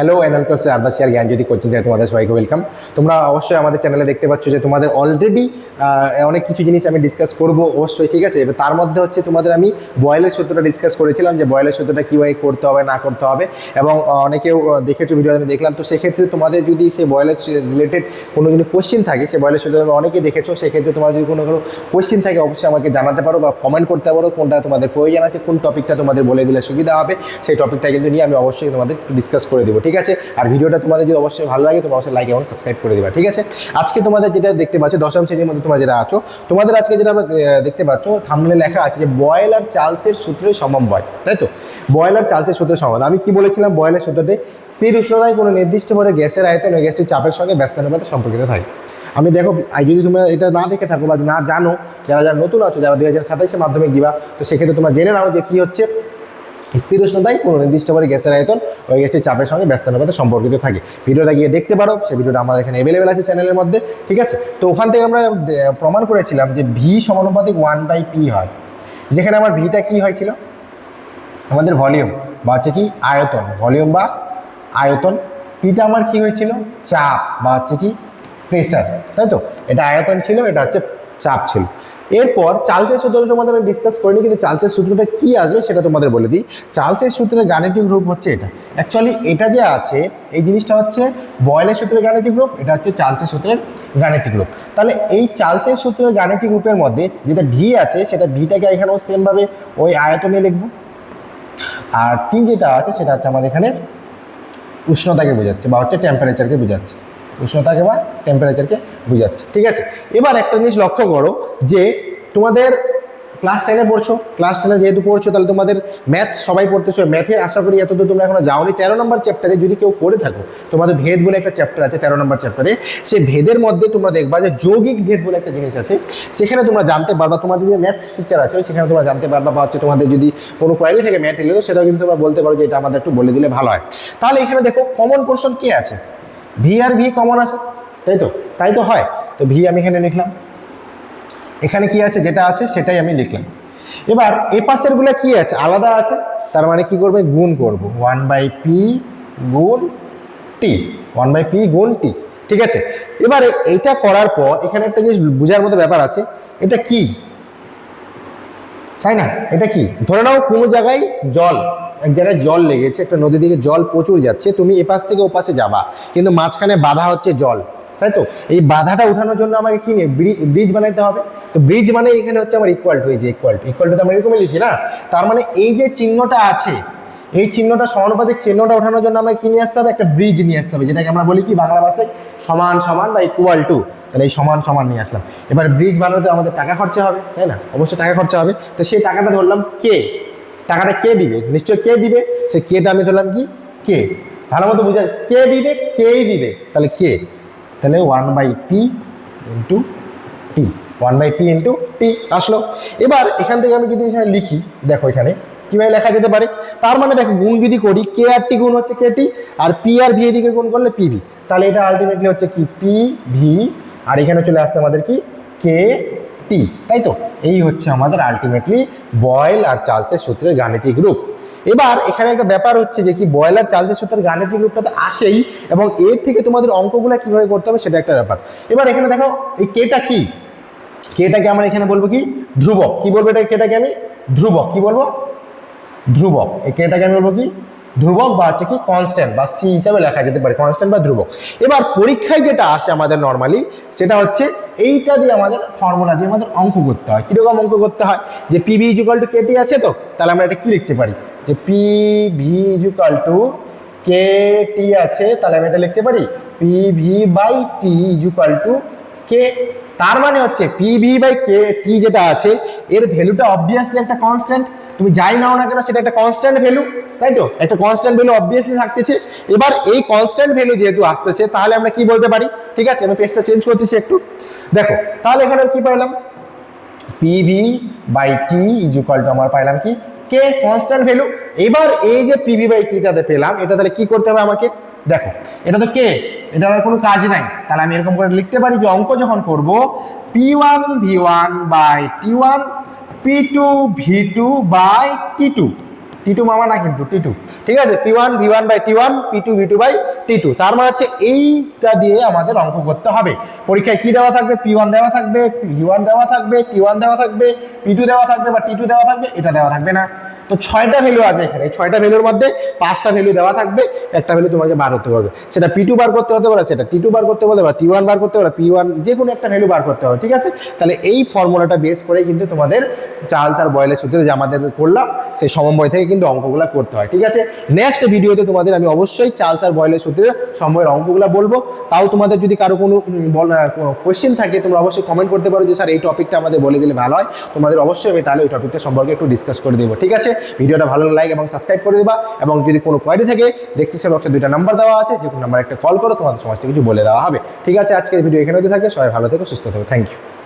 Hello NL course আরবাসিয়ার জ্ঞান যদি coaching তোমাদের সবাইকে ওয়েলকাম তোমরা অবশ্যই আমাদের চ্যানেলে দেখতে পাচ্ছ যে তোমাদের অলরেডি অনেক কিছু জিনিস আমি ডিসকাস করব, অবশ্যই, ঠিক আছে? এবার তার মধ্যে হচ্ছে তোমাদের আমি বয়েলের সূত্রটা ডিসকাস করেছিলাম যে বয়েলের সূত্রটা কীভাবে করতে হবে, না করতে হবে, এবং অনেকেও দেখেছ ভিডিও আমি দেখলাম। তো সেক্ষেত্রে তোমাদের যদি সেই বয়েলের রিলেটেড কোনো যদি কোশ্চেন থাকে, সেই বয়েলের সূত্র আমি অনেকেই দেখেছ, সেক্ষেত্রে তোমার যদি কোনো কোনো কোশ্চেন থাকে, অবশ্যই আমাকে জানাতে পারো বা কমেন্ট করতে পারো, কোনটা তোমাদের প্রয়োজন আছে, কোন টপিকটা তোমাদের বলে দিলে সুবিধা হবে, সেই টপিকটা কিন্তু নিয়ে আমি অবশ্যই তোমাদের ডিসকাস করে দেবো, ঠিক আছে? আর ভিডিওটা তোমাদের যদি অবশ্যই ভালো লাগে, তোমরা অবশ্যই লাইক এবং সাবস্ক্রাইব করে দেবা, ঠিক আছে? আজকে তোমাদের যেটা দেখতে পাচ্ছ, দশম শ্রেণির মধ্যে তোমরা যেটা আছো, তোমাদের আজকে যেটা আমরা দেখতে পাচ্ছ থামলে লেখা আছে যে বয়েল আর চার্লসের সূত্রের সমন্বয় তাই তো? বয়েল আর চার্লসের সূত্রের সমন্বয় আমি কি বলেছিলাম বয়েলের সূত্রতে? স্থির উষ্ণতায় কোনো নির্দিষ্ট পরে গ্যাসের আয়তন ওই গ্যাসটির চাপের সঙ্গে ব্যস্তানুপাতে সম্পর্কিত থাকে। আমি দেখো যদি তোমরা এটা না দেখে থাকো বা না জানো, যারা যারা নতুন আছো, যারা দুই হাজার সাতাইশে মাধ্যমিক দিবা, তো সেক্ষেত্রে তোমরা জেনে নাও যে কী হচ্ছে। স্থির উষ্ণতায় কোনো নির্দিষ্ট করে গ্যাসের আয়তন ওই গ্যাসটির চাপের সঙ্গে ব্যস্তানুপাতে সম্পর্কিত থাকে। ভিডিওটা গিয়ে দেখতে পারো, সেই ভিডিওটা আমাদের এখানে অ্যাভেলেবেল আছে চ্যানেলের মধ্যে, ঠিক আছে? তো ওখান থেকে আমরা প্রমাণ করেছিলাম যে ভি সমানুপাতিক ওয়ান বাই পি হয়। যেখানে আমার ভিটা কী হয়েছিল? আমাদের ভলিউম বা হচ্ছে কি আয়তন ভলিউম বা আয়তন পিটা আমার কি হয়েছিল? চাপ বা হচ্ছে কি প্রেসার তাই তো? এটা আয়তন ছিল, এটা হচ্ছে চাপ ছিল। এরপর চার্লসের সূত্রটা তোমাদের আমি ডিসকাস করিনি, কিন্তু চার্লসের সূত্রটা কি আসবে সেটা তোমাদের বলে দিই। চার্লসের সূত্রের গাণিতিক রূপ হচ্ছে এটা। অ্যাকচুয়ালি এটা যে আছে, এই জিনিসটা হচ্ছে বয়েলের সূত্রের গাণিতিক রূপ, এটা হচ্ছে চার্লসের সূত্রের গাণিতিক রূপ। তাহলে এই চার্লসের সূত্রের গাণিতিক রূপের মধ্যে যেটা ভি আছে, সেটা ভিটাকে এখানেও সেমভাবে ওই আয়তনে লিখব। আর টি যেটা আছে, সেটা হচ্ছে আমাদের এখানে উষ্ণতাকে বোঝাচ্ছে, বা হচ্ছে টেম্পারেচারকে বোঝাচ্ছে। উষ্ণতাকে বা টেম্পারেচারকে বোঝাচ্ছে, ঠিক আছে? এবার একটা জিনিস লক্ষ্য করো যে তোমাদের ক্লাস টেনে পড়ছো ক্লাস টেনে যেহেতু পড়ছো, তাহলে তোমাদের ম্যাথ সবাই পড়তেছো ম্যাথে আশা করি এত তো তোমরা এখনও যাওনি। তেরো নম্বর চ্যাপ্টারে যদি কেউ পড়ে থাকো, তোমাদের ভেদ বলে একটা চ্যাপ্টার আছে তেরো নম্বর চ্যাপ্টারে সে ভেদের মধ্যে তোমরা দেখবা যে যৌগিক ভেদ বলে একটা জিনিস আছে। সেখানে তোমরা জানতে পারবা, তোমাদের যে ম্যাথ টিচার আছে, সেখানে তোমরা জানতে পারবা, বা হচ্ছে তোমাদের যদি কোনো কোয়ারি থেকে ম্যাথ এলে তো সেটাও কিন্তু তোমরা বলতে পারো যে এটা আমাদের একটু বলে দিলে ভালো হয়। তাহলে এখানে দেখো কমন পোর্শন কে আছে? ভি আর ভি কমন আছে। তাই তো তাই তো হয়। তো ভি আমি এখানে লিখলাম। এখানে কি আছে? যেটা আছে, সেটাই আমি লিখলাম। এবার এ পাশেরগুলো কি আছে? আলাদা আছে। তার মানে কি করবে? গুণ করব। ওয়ান বাই পি গুণ টি। ওয়ান বাই পি গুণ টি। ঠিক আছে? এবারে এইটা করার পর এখানে একটা জিনিস বোঝার মতো ব্যাপার আছে। এটা কি? তাই না? এটা কি? ধরে নাও কোনো জায়গায় জল, এক জায়গায় জল লেগেছে, একটা নদী দিকে জল প্রচুর যাচ্ছে, তুমি এপাশ থেকে ওপাশে যাবা। কিন্তু মাঝখানে বাধা হচ্ছে জল। তাই তো? এই বাধাটা উঠানোর জন্য আমাকে কি নিয়ে ব্রিজ বানাইতে হবে? তো ব্রিজ মানে এখানে হচ্ছে আমার ইকুয়াল টু এই যে ইকুয়াল টু ইকুয়াল টু তো আমরা এরকমই লিখি না? তার মানে এই যে চিহ্নটা আছে, এই চিহ্নটা সমানুপাতিক চিহ্নটা ওঠানোর জন্য আমাকে কি নিয়ে আসতে হবে? একটা ব্রিজ নিয়ে আসতে হবে, যেটাকে আমরা বলি কি বাংলা ভাষায় সমান সমান বা ইকুয়াল টু তাহলে এই সমান সমান নিয়ে আসলাম। এবার ব্রিজ বানাতে আমাদের টাকা খরচা হবে, তাই না? অবশ্যই টাকা খরচা হবে। তো সেই টাকাটা ধরলাম কে টাকাটা কে দিবে? নিশ্চয় কে দিবে? সে কেটা আমি ধরলাম কি? কে ভালো মতো বুঝা কে দিবে কেই দিবে। তাহলে কে তাহলে one by P into T one by P into T আসলো। এবার এখান থেকে আমি যদি এখানে লিখি, দেখো এখানে কীভাবে লেখা যেতে পারে? তার মানে দেখো, গুণ যদি করি কে আর টি গুণ হচ্ছে কে টি আর পি আর ভি এদিকে গুণ করলে পি ভি তাহলে এটা আলটিমেটলি হচ্ছে কি? পি ভি আর এখানে চলে আসতে আমাদের কি? কে টি তাই তো? এই হচ্ছে আমাদের আলটিমেটলি বয়েল আর চার্লসের সূত্রের গাণিতিক রূপ। এবার এখানে একটা ব্যাপার হচ্ছে যে কি বয়লার চার্লসের সূত্রের গাণিতিক রূপটা তো আসেই এবং এর থেকে তোমাদের অঙ্কগুলো কীভাবে করতে হবে সেটা একটা ব্যাপার। এবার এখানে দেখো, এই কেটা কি? কেটাকে আমরা এখানে বলব কি? ধ্রুবক। কি বলব এটা কেটাকে আমি? ধ্রুবক। কি বলব? ধ্রুবক। এই কেটাকে আমি বলব কি? ধ্রুবক বা হচ্ছে কি কনস্ট্যান্ট বা সি হিসাবে লেখা যেতে পারে কনস্ট্যান্ট বা ধ্রুবক। এবার পরীক্ষায় যেটা আসে আমাদের নর্মালি সেটা হচ্ছে এইটা দিয়ে আমাদের ফর্মুলা দিয়ে আমাদের অঙ্ক করতে হয়। কীরকম অঙ্ক করতে হয়? যে P V equal to KT আছে তো, তাহলে আমরা এটা কি লিখতে পারি? যে P V equal to K T আছে, তাহলে আমি এটা লিখতে পারি। P V by T equal to K তার মানে হচ্ছে P V by K T যেটা আছে, এর ভ্যালুটা অবভিয়াসলি একটা কনস্ট্যান্ট তুমি যাই নাও না কেন, সেটা একটা কনস্ট্যান্ট ভ্যালু, তাই তো? একটা কনস্ট্যান্ট ভ্যালু অবভিয়াসলি থাকতেছে। এবার এই কনস্ট্যান্ট ভ্যালু যেহেতু আসতেছে, তাহলে আমরা কি বলতে পারি? ঠিক আছে, আমি পেজটা চেঞ্জ করতেছি একটু। দেখো, তাহলে এখানে কি পাইলাম? PV by T equal to আমার পাইলাম কি? কে কনস্ট্যান্ট ভ্যালু এবার এই যে পিভি বাই টিটাতে পেলাম, এটা তাহলে কি করতে হবে আমাকে? দেখো, এটা তো কে এটা আর কোনো কাজ নাই। তাহলে আমি এরকম করে লিখতে পারি যে অঙ্ক যখন করব P one V one by T one P two V two by T two T two মামা না কিন্তু টি টু ঠিক আছে? P one V one by T one P two V two by two তার মানে হচ্ছে এইটা দিয়ে আমাদের অঙ্ক করতে হবে। পরীক্ষায় কি দেওয়া থাকবে? পি ওয়ান দেওয়া থাকবে পি ওয়ান দেওয়া থাকবে টি ওয়ান দেওয়া থাকবে পি টু দেওয়া থাকবে বা টি টু দেওয়া থাকবে, এটা দেওয়া থাকবে না। তো ছয়টা ভ্যালু আছে এখানে। ছয়টা ভ্যালুর মধ্যে পাঁচটা ভ্যালু দেওয়া থাকবে, একটা ভ্যালু তোমাকে বার করতে পারবে সেটা পি টু বার করতে হতে পারে, সেটা টি টু বার করতে বলে বা টি ওয়ান বার করতে পারে পি ওয়ান যে কোনো একটা ভ্যালু বার করতে হবে, ঠিক আছে? তাহলে এই ফর্মুলাটা বেস করে কিন্তু তোমাদের চার্লস আর বয়েলের সূত্রে যে আমাদের করলাম, সেই সমন্বয় থেকে কিন্তু অঙ্কগুলো করতে হয়, ঠিক আছে? নেক্সট ভিডিওতে তোমাদের আমি অবশ্যই চার্লস আর বয়েলের সূত্রে সময়ের অঙ্কগুলো বলব। তাও তোমাদের যদি কারও কোনো কোয়েশ্চেন থাকে, তোমরা অবশ্যই কমেন্ট করতে পারো যে, স্যার, এই টপিকটা আমাদের বলে দিলে ভালো হয়। তোমাদের অবশ্যই আমি তাহলে ওই টপিকটা সম্পর্কে একটু ডিসকাস করে দেবো, ঠিক আছে? ভিডিওটা ভালো লাইক এবং সাবস্ক্রাইব করে দেবা এবং যদি কোনো কোয়ারি থাকে ডেসক্রিপশন বক্সে দুইটা নাম্বার দেওয়া আছে, যে কোনো নাম্বার একটা কল করো, তোমাদের সমস্ত কিছু বলে দেওয়া হবে। ঠিক আছে, আজকের ভিডিও এখানে থাকে সবাই ভালো থেকো, সুস্থ থেকো থ্যাংক ইউ